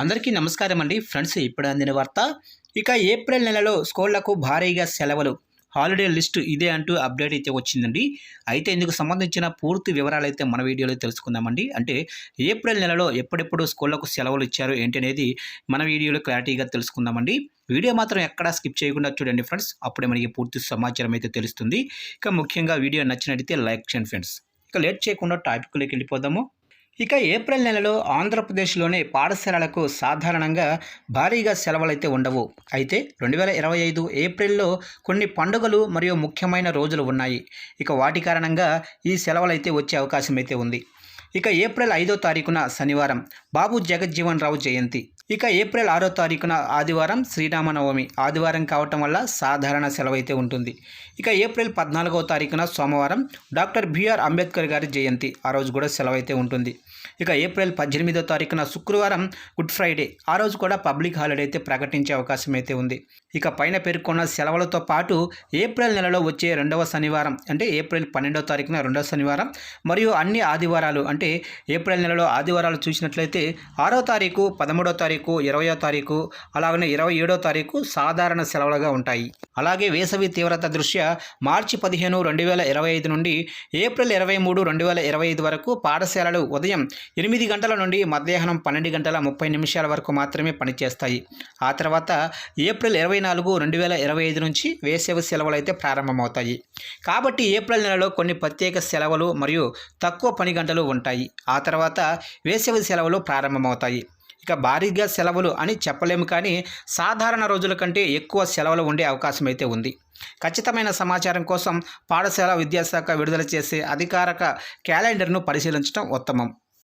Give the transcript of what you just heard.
అందరికీ నమస్కారం అండి. ఫ్రెండ్స్ ఇప్పుడు అందిన వార్త ఇక ఏప్రిల్ నెలలో స్కూళ్ళకు భారీగా సెలవులు. హాలిడే లిస్టు ఇదే అంటూ అప్డేట్ అయితే వచ్చిందండి. అయితే ఇందుకు సంబంధించిన పూర్తి వివరాలు అయితే మన వీడియోలో తెలుసుకుందామండి. అంటే ఏప్రిల్ నెలలో ఎప్పుడెప్పుడు స్కూళ్ళకు సెలవులు ఇచ్చారు ఏంటి అనేది మన వీడియోలో క్లారిటీగా తెలుసుకుందామండి. వీడియో మాత్రం ఎక్కడా స్కిప్ చేయకుండా చూడండి ఫ్రెండ్స్. అప్పుడే మనకి పూర్తి సమాచారం అయితే తెలుస్తుంది. ఇక ముఖ్యంగా వీడియో నచ్చినట్టయితే లైక్ చేయండి ఫ్రెండ్స్. ఇక లేట్ చేయకుండా టాపిక్లోకి వెళ్ళిపోదాము. ఇక ఏప్రిల్ నెలలో ఆంధ్రప్రదేశ్లోని పాఠశాలలకు సాధారణంగా భారీగా సెలవులైతే ఉండవు. అయితే రెండు వేల ఇరవై ఐదు ఏప్రిల్లో కొన్ని పండుగలు మరియు ముఖ్యమైన రోజులు ఉన్నాయి. ఇక వాటి కారణంగా ఈ సెలవులైతే వచ్చే అవకాశం అయితే ఉంది. ఇక ఏప్రిల్ ఐదో తారీఖున శనివారం. బాబు జగజ్జీవన్ రావు జయంతి. ఇక ఏప్రిల్ ఆరో తారీఖున ఆదివారం శ్రీరామనవమి. ఆదివారం కావటం వల్ల సాధారణ సెలవు అయితే ఉంటుంది. ఇక ఏప్రిల్ పద్నాలుగవ తారీఖున సోమవారం డాక్టర్ బిఆర్ అంబేద్కర్ గారి జయంతి. ఆ రోజు కూడా సెలవు అయితే ఉంటుంది. ఇక ఏప్రిల్ పద్దెనిమిదో తారీఖున శుక్రవారం గుడ్ ఫ్రైడే. ఆ రోజు కూడా పబ్లిక్ హాలిడే అయితే ప్రకటించే అవకాశం అయితే ఉంది. ఇక పైన పేర్కొన్న సెలవులతో పాటు ఏప్రిల్ నెలలో వచ్చే రెండవ శనివారం అంటే ఏప్రిల్ పన్నెండవ తారీఖున రెండవ శనివారం మరియు అన్ని ఆదివారాలు అంటే ఏప్రిల్ నెలలో ఆదివారాలు చూసినట్లయితే ఆరో తారీఖు పదమూడో తారీఖు ఇరవయో తారీఖు అలాగనే ఇరవై ఏడో తారీఖు సాధారణ సెలవులుగా ఉంటాయి. అలాగే వేసవి తీవ్రత దృష్ట్యా మార్చి పదిహేను రెండు వేల ఇరవై ఐదు నుండి ఏప్రిల్ ఇరవై మూడు రెండు వేల ఇరవై ఐదు వరకు పాఠశాలలు ఉదయం ఎనిమిది గంటల నుండి మధ్యాహ్నం పన్నెండు గంటల ముప్పై నిమిషాల వరకు మాత్రమే పనిచేస్తాయి. ఆ తర్వాత ఏప్రిల్ ఇరవై నాలుగు రెండు వేల ఇరవై ఐదు నుంచి వేసవి సెలవులు అయితే ప్రారంభమవుతాయి. కాబట్టి ఏప్రిల్ నెలలో కొన్ని ప్రత్యేక సెలవులు మరియు తక్కువ పని గంటలు ఉంటాయి. ఆ తర్వాత వేసవి సెలవులు ప్రారంభమవుతాయి. ఇక భారీగా సెలవులు అని చెప్పలేము కానీ సాధారణ రోజుల కంటే ఎక్కువ సెలవులు ఉండే అవకాశం అయితే ఉంది. ఖచ్చితమైన సమాచారం కోసం పాఠశాల విద్యాశాఖ విడుదల చేసే అధికారిక క్యాలెండర్ను పరిశీలించడం ఉత్తమం.